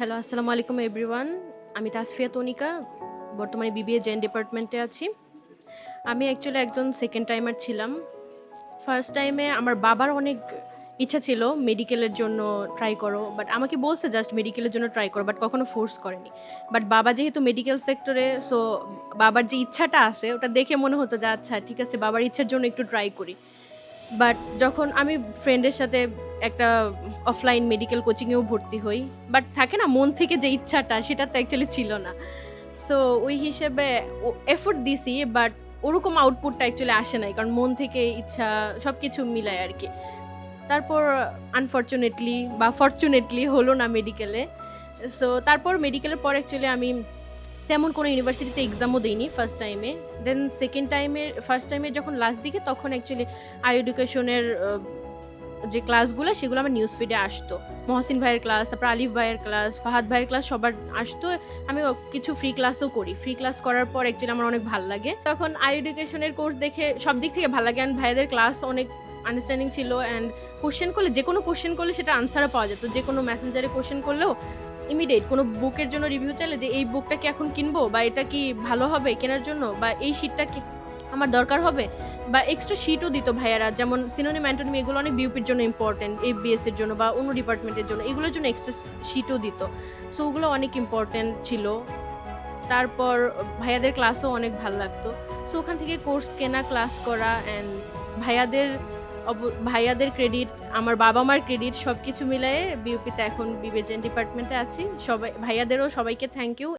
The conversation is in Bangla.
হ্যালো আসসালামু আলাইকুম এভরিওয়ান আমি তাসফিয়া তনিকা, বর্তমানে বিবিএ জেন ডিপার্টমেন্টে আছি। আমি অ্যাকচুয়ালি একজন সেকেন্ড টাইমার ছিলাম। ফার্স্ট টাইমে আমার বাবার অনেক ইচ্ছা ছিল মেডিকেলের জন্য ট্রাই করো বাট আমাকে বলছে জাস্ট মেডিকেলের জন্য ট্রাই করো বাট কখনো ফোর্স করেনি। বাট বাবা যেহেতু মেডিকেল সেক্টরে সো বাবার যে ইচ্ছাটা আছে, ওটা দেখে মনে হতো যে আচ্ছা ঠিক আছে, বাবার ইচ্ছার জন্য একটু ট্রাই করি। বাট যখন আমি ফ্রেন্ডের সাথে একটা অফলাইন মেডিকেল কোচিংয়েও ভর্তি হই। বাট থাকে না, মন থেকে যে ইচ্ছাটা, সেটা তো অ্যাকচুয়ালি ছিল না। সো ওই হিসেবে এফোর্ট দিছি বাট ওরকম আউটপুটটা অ্যাকচুয়ালি আসে নাই, কারণ মন থেকে ইচ্ছা সব কিছু মিলায় আর কি তারপর আনফর্চুনেটলি বা ফর্চুনেটলি হলো না মেডিকেলে সো তারপর মেডিকেলের পর অ্যাকচুয়ালি আমি তেমন কোনো ইউনিভার্সিটিতে এক্সামও দিইনি ফার্স্ট টাইমে দেন সেকেন্ড টাইমে ফার্স্ট টাইমে যখন লাস্ট দিকে, তখন অ্যাকচুয়ালি আই এডুকেশনের যে ক্লাসগুলো, সেগুলো আমার নিউজ ফিডে আসতো। মহসিন ভাইয়ের ক্লাস, তারপর আলিফ ভাইয়ের ক্লাস, ফাহাদ ভাইয়ের ক্লাস সবার আসতো। আমি কিছু ফ্রি ক্লাসও করি। ফ্রি ক্লাস করার পর অ্যাকচুয়ালি আমার অনেক ভালো লাগে। তখন আই এডুকেশনের কোর্স দেখে সব দিক থেকে ভালো লাগে। অ্যান্ড ভাইয়াদের ক্লাস অনেক আন্ডারস্ট্যান্ডিং ছিল। অ্যান্ড কোশ্চেন করলে, যে কোনো কোশ্চেন করলে সেটা আনসারও পাওয়া যেত। যে কোনো মেসেঞ্জারে কোশ্চেন করলেও ইমিডিয়েট কোনো বুকের জন্য রিভিউ চাইলে যে, এই বুকটা কি এখন কিনবো? বা এটা কি ভালো হবে? কেনার জন্য? বা এই শীটটা কি আমার দরকার হবে? বা এক্সট্রা শিটও দিত ভাইয়ারা, যেমন সিনোনিম অ্যান্টোনিম এগুলো অনেক বিউপির জন্য ইম্পর্টেন্ট এর জন্য বা অন্য ডিপার্টমেন্টের জন্য, এগুলোর জন্য এক্সট্রা শিটও দিত। সো ওগুলো অনেক ইম্পর্টেন্ট ছিল। তারপর ভাইয়াদের ক্লাসও অনেক ভালো লাগতো। সো ওখান থেকে কোর্স কেনা ক্লাস করা অ্যান্ড ভাইয়াদের ভাইয়াদের ক্রেডিট আমার বাবা মার ক্রেডিট সব কিছু মিলায়ে বিউপিতে এখন বিবেচন ডিপার্টমেন্টে আছি। সবাই, ভাইয়াদেরও সবাইকে থ্যাংক ইউ